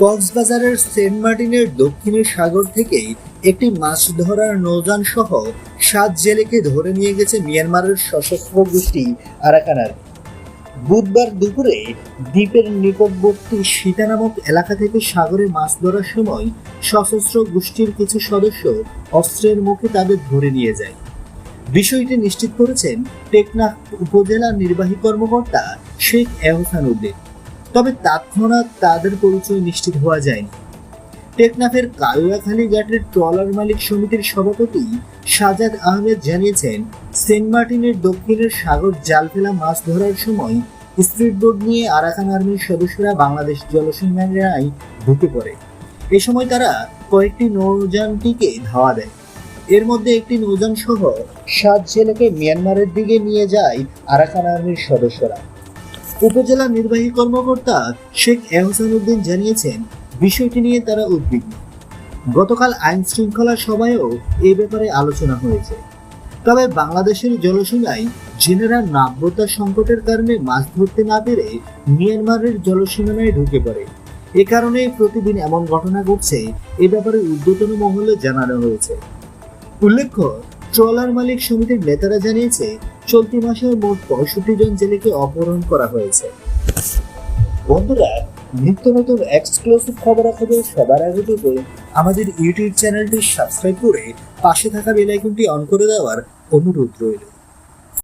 কক্সবাজারের সেন্ট মার্টিনের দক্ষিণের সাগর থেকে একটি মাছ ধরার নৌযান সহ সাত জেলেকে ধরে নিয়ে গেছে মিয়ানমারের সশস্ত্র গোষ্ঠী আরাকানার। বুধবার দুপুরে দ্বীপের নিকটবর্তী সীতা নামক এলাকা থেকে সাগরে মাছ ধরার সময় সশস্ত্র গোষ্ঠীর কিছু সদস্য অস্ত্রের মুখে তাদের ধরে নিয়ে যায়। বিষয়টি নিশ্চিত করেছেন টেকনাফ উপজেলা নির্বাহী কর্মকর্তা শেখ এহসান উদ্দিন। তবে তৎক্ষণাৎ তাদের পরিচয় নিশ্চিত হওয়া যায়নি। টেকনাফের কালুয়াখালী ঘাটের ট্রলার মালিক সমিতির সভাপতি সাজাদ আহমেদ জানিয়েছেন, সেন্ট মার্টিনের দক্ষিণের সাগর জাল ফেলা মাছ ধরার সময় স্পিড বোট নিয়ে আরাকান আর্মির সদস্যরা বাংলাদেশ জলসীমায় ঢুকে পড়ে। এ সময় তারা কয়েকটি নৌযানটিকে ধাওয়া দেয়। এর মধ্যে একটি নৌযান সহ সাত জেলেকে মিয়ানমারের দিকে নিয়ে যায় আরাকান আর্মির সদস্যরা। উপজেলা নির্বাহী কর্মকর্তা শেখ এহসান উদ্দিন জানিয়েছেন, বিষয়টি নিয়ে তারা উদ্বিগ্ন। গতকাল আইন শৃঙ্খলা সভায়ও এ ব্যাপারে আলোচনা হয়েছে। তবে বাংলাদেশের জলসীমায় জেনেরা নাব্যতা সংকটের কারণে মাছ ধরতে না পেরে মিয়ানমারের জলসীমানায় ঢুকে পড়ে। এ কারণে প্রতিদিন এমন ঘটনা ঘটছে, এ ব্যাপারে ঊর্ধ্বতন মহলে জানানো হয়েছে। উল্লেখ্য ট্রলার মালিক সমিতির নেতারা জানিয়েছে, চলতি মাসে মোট পঁয়ষট্টি জন জেলেকে অপহরণ করা হয়েছে। বন্ধুরা, নিত্য নতুন এক্সক্লুসিভ খবরাখবর সবার আগে পেতে আমাদের ইউটিউব চ্যানেলটি সাবস্ক্রাইব করে পাশে থাকা বেল আইকনটি অন করে দেওয়ার অনুরোধ রইল।